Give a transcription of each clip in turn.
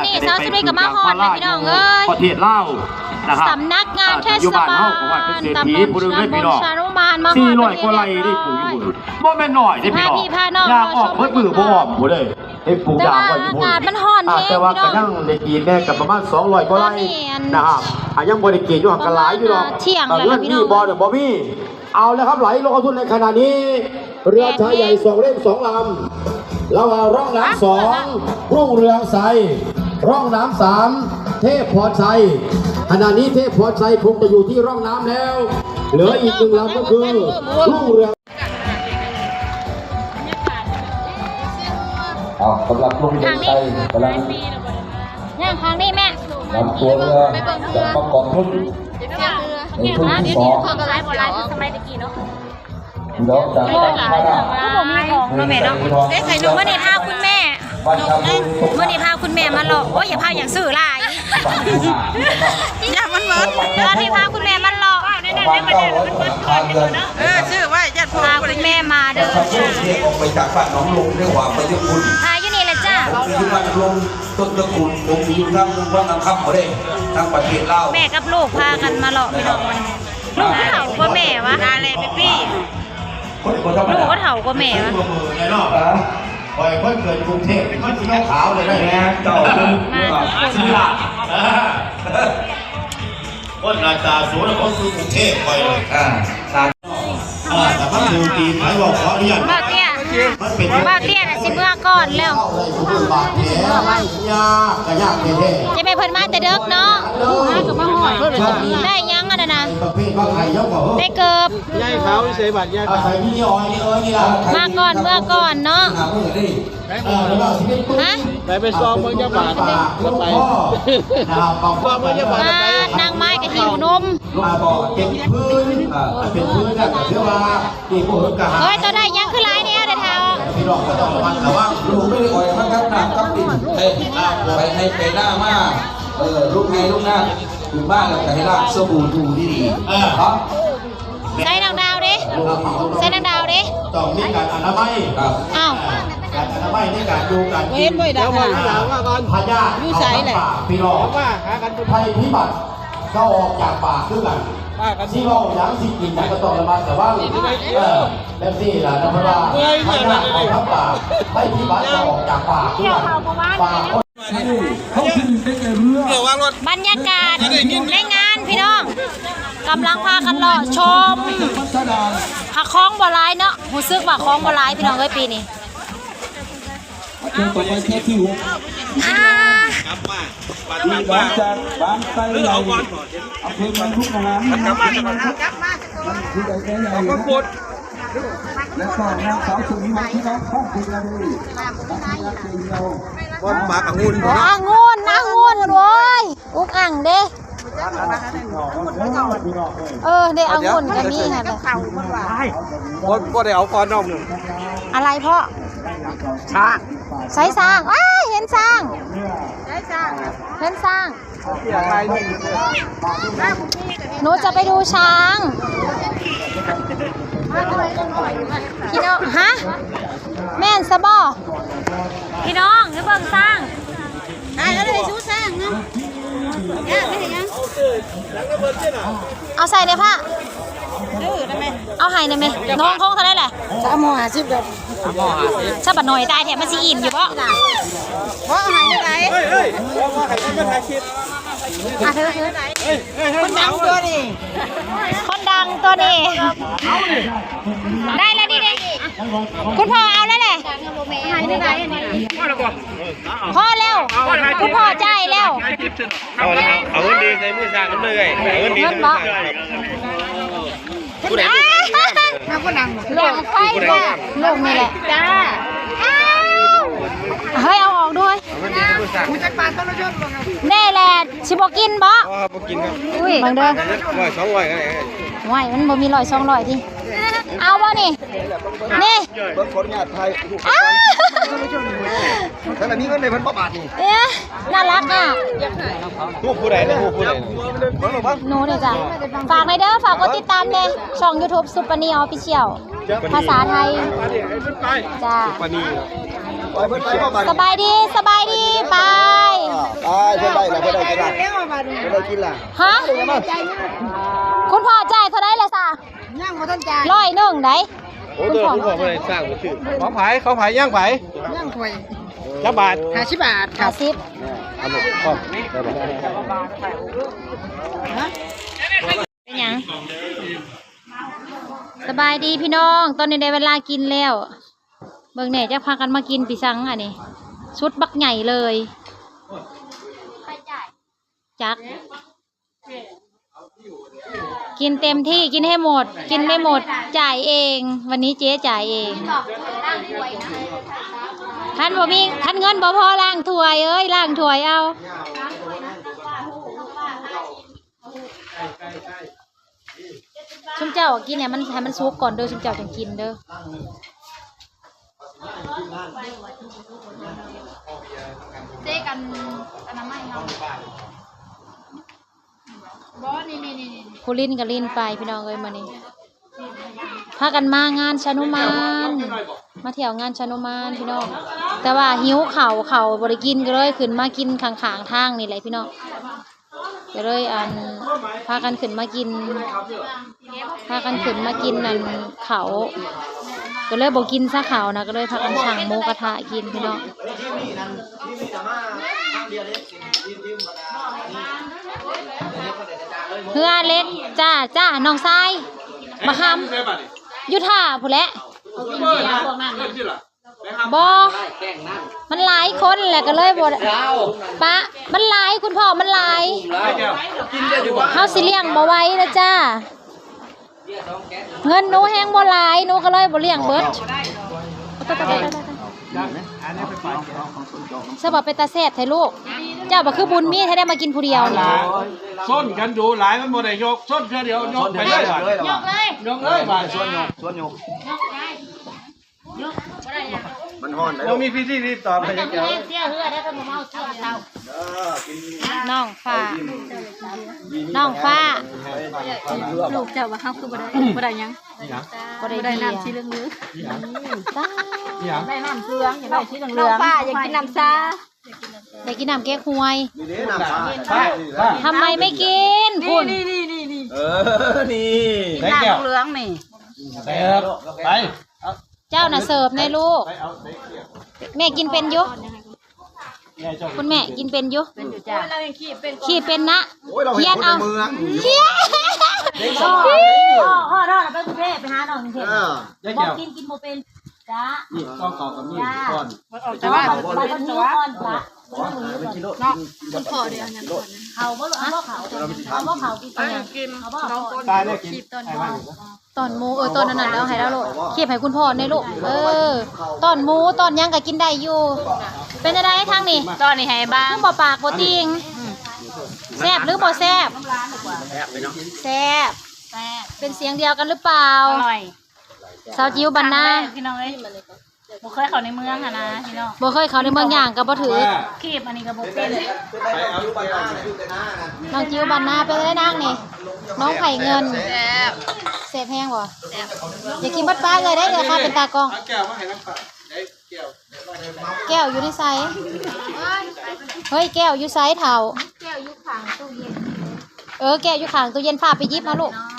อนนี้สาวสุริก็มาฮอดแล้วพี่น้องเอ้ยประเทศลาวนะครับสำนักงานเทศอยู่บ้านบาเฮาลก็ว่าเป็นเศรษตำฐีบลผู้หนึงเด้อตำบพี่ลน้องชานุมานมาฮอดสี่เป็นร้อยกว่าไร่ที่ได้เรียบปลูกอยู่ร้อยบ่แม่นน้อยเด้อพี่น้องพาพี่พาน้องยางออกเพิ่นมือบ่ออกบ่ได้เฮ็ดปลูกแต่ยางว่าไว้อยู่อากาศมันร้อนอ่าแฮงแต่ว่าพี่ก็น้องยังได้กินแน่กับประมาณ200กว่าไร่ตอนนี้อันนะครับอะยังบ่ได้กินอยู่หักก็หลายอยู่ดอกเที่ยงแล้วเรื่องพี่น้ที่องบ่เนี่ยบ่มีเอาแล้วครับไหลลงเอาทุนในขณะนี้ เรือชายใหญ่สองเล่มสองลำระหว่างร่องน้ำสองรุ่งเรืองใส ร่องน้ำสามเทพพรชัยขณะนี้เทพพรชัยคงจะอยู่ที่ร่องน้ำแล้ว เหลืออีกหนึ่งลำก็คือรุ่งเรืองอ้าวสำหรับลงเรือไทยกำลังย่างทางนี้แม่นำตัวเรือจากประกอบทุนในทุนที่สองพอก็ไลฟ์บ่ไลฟ์สมัยตะกี้เนาะพี่น้องจากโอ้บ้านหลายบ้านจังว่าบ่มีของเนาะแม่เนาะได้ใส่นมวันนี้พาคุณแม่บ้า นชาวบุรีตกวันนี้พาคุณแม่มาหลอกโอ้ยอย่าพาอย่างสื่อหลายอย่ามันเมิดตอนนี้พาคุณแม่มาหลอกบ้านเก้าร้อยหลังคาเรือนเออชื่อว่าญาติพ่อพาคุณแม่มาเด้อทำช่วงเทียออกไปจากบ้านหนองลงด้วยความประยุทธ์คุณพาอยู่นี่แหละจ้าคือบ้านลงต้นตระกูลผมอยู่ทั้งวังน้ำค่ำเขาได้ทั้งประเทศลาวแม่กับลูกพากันมาหลอกพี่น้องวันนี้ลูกก็เฒ่ากว่าแม่วะอะไรพี่พี่คนคนธรรมลูกดาก็เฒ่ากว่าแม่วะมือไงเนาะ คอยเพิ่นเกิดกรุงเทพเป็นคนสีขาวเลยได้แม่เจ้าเป็นสีลาคนหน้าตาสวยแล้วคนคือกรุงเทพคอยเลยอ่าสารอ่าแต่มันดูตีนไหมบอกขออนุญาต บ้าเตี้ยมันเป็นบ้าเตี้ยน่ะสิเมื่อก่อนแล้วเข้าเลยสุดบาดแผลยากก็ยากแท้จะไปเพิ่นมาแต่เด็กเนาะได้ยังอันนั้นนะๆประเภทว่าใครยกกว่าเฮ้ได้ยเกิบยายเขาใส่บัตรยายอาศัยนี่อ้อยนี่เอ้ยนี่ล่ะมาก่อนเมื่อก่อนเนาะหาเมื่อได้เออแล้วก็สิเป็นปืนฮะไปไปซ้อมเมืองยาบาทปากก็ไปพ่อนะครับปากพ่อมันจะมานางไม้กับหิวนมลูกบอกเป็นพื้นอ่าเป็นพื้นนะแต่เชื่อว่าที่ผู้เห็นกะหาเฮ้ยตัวได้ พี่น้องก็ต้องระมัดระวังลูกไม่ได้อ่อยมันครับหนักครับติดเฮ้ยไปให้ไปหน้ามากเออลูกไงลูกหน้าอยู่บ้านแล้วก็ให้ลากสบู่ดูดีๆครับใส่นางดาวดิใส่นางดาวดิต้องมีการอนามัยครับอ้าวการอนามัยในการดูการกินเดี๋ยวมาที่หลังว่าก่อนพยาเอาเข้าปากพี่น้องว่าหากันเป็นภัยพิบัติก็ออกจากปากคือกัน ว่ากันที่เราอยางที่กินอยางก็ต้องระมัดระวังเออแบบนี้แหละนะเพราะว่าพยาธิเอาเข้าปากภัยพิบัติก็ออกจากปากคือกันปากคนเขาขึ้นได้แก่เรือเดี๋ยวว่ารถบรรยากาศในงานพี่น้องกำลังพากันรอชมพัฒนาผักคล้องบัวลายเนาะหูซึกว่าคล้องบัวลายพี่น้องเอ้ยปีนี้จนต่อไปแค่ที่หก อ่าที่หลังจากบานไทใหญ่อำเภอเมืองทุกมหาวิทยาลัยที่ใดแก่ใหญ่นะและก็นางสาวสุนิมาที่น้องข้องคุณระดีนักเรียนเดียวว่าปากองุ่นโอ้อางุ่นอางุ่นโว้ยอุกอ่างเด้เออเด้อางุ่นก็มีค่ะว่าว่าได้เอาคอนอมอะไรพ่อช้า ใส่สร้างอ้ายเห็นสร้างเห็นสร้างเสียอะไรนี่หนูจะไปดูช้างพี่น้องฮะแม่นสะบอพี่น้องจะเบิ่งสร้างได้แล้วเลยชูสร้างเนาะเอาใส่เลยพ่ะ เอาให้ได้ไหมน้องคงเท่าได้แหละสามหอห้าสิบแบบสามหอห้าสิบชอบบัดหน่อยตายแถมมันสิอิ่มอยู่ปะเพราะเอาให้ได้ไหมเฮ้ยเฮ้ยว่าใครไม่ถ่ายคลิปอะเธอเธอเฮ้ยเฮ้ยคนดังตัวนี้คนดังตัวนี้ได้แล้วนี่เลยคุณพ่อเอาแล้วแหละหายไปไหนพ่อเร็วคุณพ่อใจายแล้วเอาเอาเอาเงินดีในมือสร้างน้ำเลยเอาเงินดีในมือสร้างผู้ใด มาคนดังหลงไฟค่ะหลงนี่แหละจ้าเฮ้ยเอาออกด้วยเงินดีในมือสร้างแน่แหละชิบกินบ่อ๋อพวกกินครับอุ้ยบางเด้อร้อยสองร้อยอะไรว้ายมันบ่มีร้อยสองร้อยทีเอาบ่นี่นี่เบิ้งคนงานไทย อ้าวแต่ละนี้เงินในพันบาทนี่เอ๊ะน่ารักอะลูกผู้ใดเนี่ยลูกผู้ใดเบิ้งหรือเปล่าหนูเนี่ยจ้ะฝากในอยเด้อฝากกดติดตามเลยช่อง YouTube ซุปเปอร์นีออฟฟิเชียลภาษาไทยจ้าปานีไปเพิ่นไปบ่บาทสบายดีสบายดีไปได้กินล่ะฮะคุณพ่อจ่ายเท่าไรล่ะซะย่างบ่ทันจ่ายร้อยหนึ่งได้ โอ้ตัวคุณพ่อไม่ได้สร้างมือถือเขาผายเขาผายย่างผายย่างถ้วยจ้าบาท50บาทคห้ารับสิบเอาหมดครอบได้ไหมเป็นหยังสบายดีพี่น้อง ตอนนี้ได้เวลากินแล้ว เบิ่งแหน่จะพากันมากินปีสังอันนี้ชุดบักใหญ่เลย จัก กินเต็มที่กินให้หมด กินไม่หมด จ่ายเอง วันนี้เจ๊จ่ายเองท่านบ่มีท่านเงินบ่พอล้างถวยเอ้ยล้างถวยเอาชุมเจ้ากินเนี่ยมันให้มันซุกก่อนเด้อชุมเจ้าจังกินเด้อเจ๊กันอนามัยเฮา บ่นี่นี่นี่นี่ผู้ลิ้นก็ลิ้นไปพี่น้องเอ้ยมานี่พากันมางานชานุมาน มาเที่ยวงานชานุมานพี่น้อง แต่ว่าหิวเข่าวเข่าวบริกินก็เลยขึ้นมากินข้างๆทางนี่แหละพี่น้องก็เลยอันพากันขึ้นมากิน พากันขึ้นมากินนั่นเขาวก็เลยบอกกินซะเขาวนะก็เลยพากันสั่งหมูกระทะกินพี่น้อง เฮือเล็กจ้าจ้าน้องทรายมาคำยุท่าผู้นแหละบอมันหลายคนแหละก็เลยบดปะมันหลายคุณพ่อมันหลายเฮาสิเลี้ยงบ่ไหว้นะจ้า เงินหนูแฮงบ่หลายหนูก็เลยบ่เลี้ยงเบิด สบับเป็นตาแซ่บไทลูก เจ้าบ่คือบุญมีให้ได้มากินผู้เดียวนี่ส้นกันดูหลายมันโมได้ยกส้นเพื่อเดียวยกไปเลยบาทยกเลยยกเลยบาทส้นยกส้นยกมันฮ้อนได้เรามีพิธีรีบตอบไปยังเกี่ยวเสียเฮือได้ก็บ่เมาเสียเตาน้องฟ้าน้องฟ้าลูกเจ้าว่าเฮาคือบ่ได้บ่ได้หยัง บ่ได้บ่ได้เบียน้ำร์สีเหลืองจ้าๆได้น้ำเหลืองอย่าได้สีเหลืองน้องป้าอยากกินน้ำชาได้กินน้ำแก้หวยนี่เด้น้ำปลาป้าป้าทำไมไม่กินคุณนี่นี่นี่นี่เออ นี่ได้แก้วน้ำเหลืองนี่เสิร์ฟไปเจ้าน่ะเสิร์ฟในลูก ไปเอาไปแม่กินเป็นอยุแม่เจ้า คุณแม่กินเป็นอยุเป็นอยู่จ้าเรายังขี้เป็นขี้เป็นนะโอ้ยเราเขีเห็ยนนคนเอาในเมืองเขียนพ่อพ่อพ่อไปกรุงเทพไปหาน้องกรุงเทพเออได้บอแก้กวกินกินโมเป็น จ้านี่ต้องต่อกับนี่ก่อนแต่ว่าไปคนนี้ก่อนจ้ะเนาะคนพ่อเดียวยังก่อนนะเขาบ่เอาบ่เขาเอาบ่เขากินยังกินเอาบ่น้องเขาคนตายได้กินขีบตอนไอ้นี้มันตอนหมูเออตอนนั้นน่ะแล้วให้แล้วลูกเขียบให้คุณพ่อในลูกเออตอนหมูตอนหยังก็กินได้อยู่ เป็นอะไรทางนี้ตอนนี้ให้บ้างคือบ่ปากบ่ติงแซ่บหรือบ่แซ่บแซ่บเป็นเสียงเดียวกันหรือเปล่าอร่อย สาวจิ๋วบันนาพี่น้องเอ้ยบ่เคยเข้าในเมืองอะนะพี่น้องบ่เคยเข้าในเมืองย่างก็บ่ถือว่าขีบอันนี้ก็บ่เป็นไปเอาลูกไปเอาน้องจิ๋วบันนาเป็นได้นางนี่ น้องไผ่เงินแซ่บเสพแห้งบ่อย่ากินบัดป้าเลยได้เลยค่ะเป็นตากล้อง เอาแก้วมาให้น้ำปลาได้แก้วแก้วอยู่ในไซส์เฮ้ยแก้วอยู่ไซส์เท่า แก้วยุคขังตู้เย็น เออแก้วอยู่ข้างตู้เย็นฝากไปหยิบมาลูก เ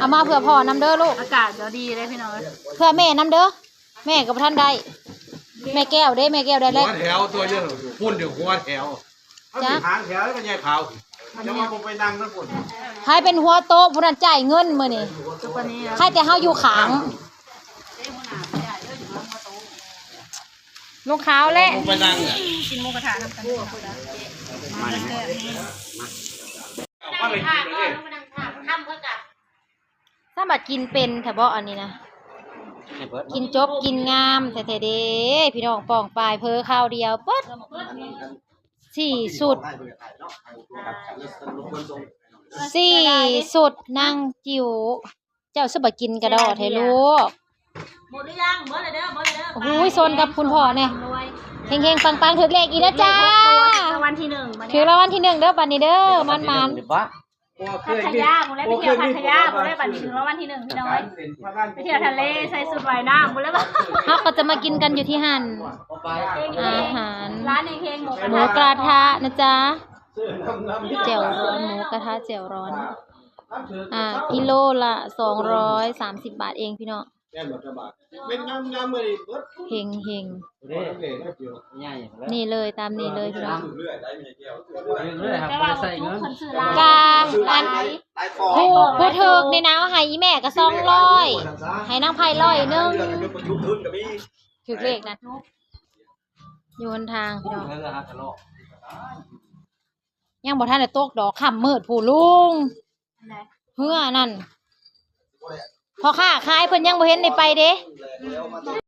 อามาเผื่อพ่อน้ำเด้อลูก อากาศเดี๋ยวดีเลยพี่น้องเอ้ยเพื่อแม่น้ำเด้อ แม่กับท่านได้ แม่แก้วได้แม่แก้วได้หัแล้ววแถวตัวเยอะพุ่นเดี๋ยวหัวแถวเอาสิหางแถวแล้วก็แยกขาวจะมาผมไปนั่งนั่งพุ่นให้เป็นหัวโต๊ะผู้นั้นจ่ายเงินมื้อนี่ทุกวันนี้ใครแต่เฮาอยู่ขางลูกขาวและผมไปนั่งอะกินหมูกระทะทำกันเอามาเลยกินเลยถ้า บัดกินเป็นแถบ่อันนี้นะกินจบกินงามแต่แต่เด้พี่น้องปองปลายเพอข้าวเดียวปึ๊ดสี่สุดสี่สุดนั่งจิ๋วเจ้าสบกินกระดอเทลูกหมดหรือยังหมดเลยเด้อหมดเลยเด้อโอ้ยโซนกับคุณพ่อเนี่ยเฮงๆปังๆถึกเลขอีกแล้วจ้า รางวัลที่หนึ่งมาถือรางวัลที่หนึ่งเด้อบัดนี้เด้อมันมัน พัทยาบุได้ไปเที่ยวพัทยาบุได้บัตรถึงรางวัลที่หนึ่งพี่น้อยไปเที่ยวทะเลใส่สุดว่ายน้ำบุได้บัตรเราก็จะมากินกันอยู่ที่หันอาหารร้านในเพลงหมูหมูกระทะนะจ๊ะแจ่วร้อนหมูกระทะแจ่วร้อน อ่ากิโลละสองร้อยสามสิบบาทเองพี่น้อง เป็นน้ำน้ำมือเบิดเฮงเฮงนี่เลยตามนี้เลยพี่น้องแต่ว่าทุกคนซื้อร้านกาอันผู้ผู้ถึกในน้ำให้อีแม่ก็สองร้อยให้นางไผ่ร้อยหนึงถึกเลขนะอยู่บนทางพี่น้องยังบ่ทันได้ตกดอกค่ำมืดผู้ลุงเฮือนั่น พอค้าขายเพิ่นยังบ่เห็นได้ไปเด้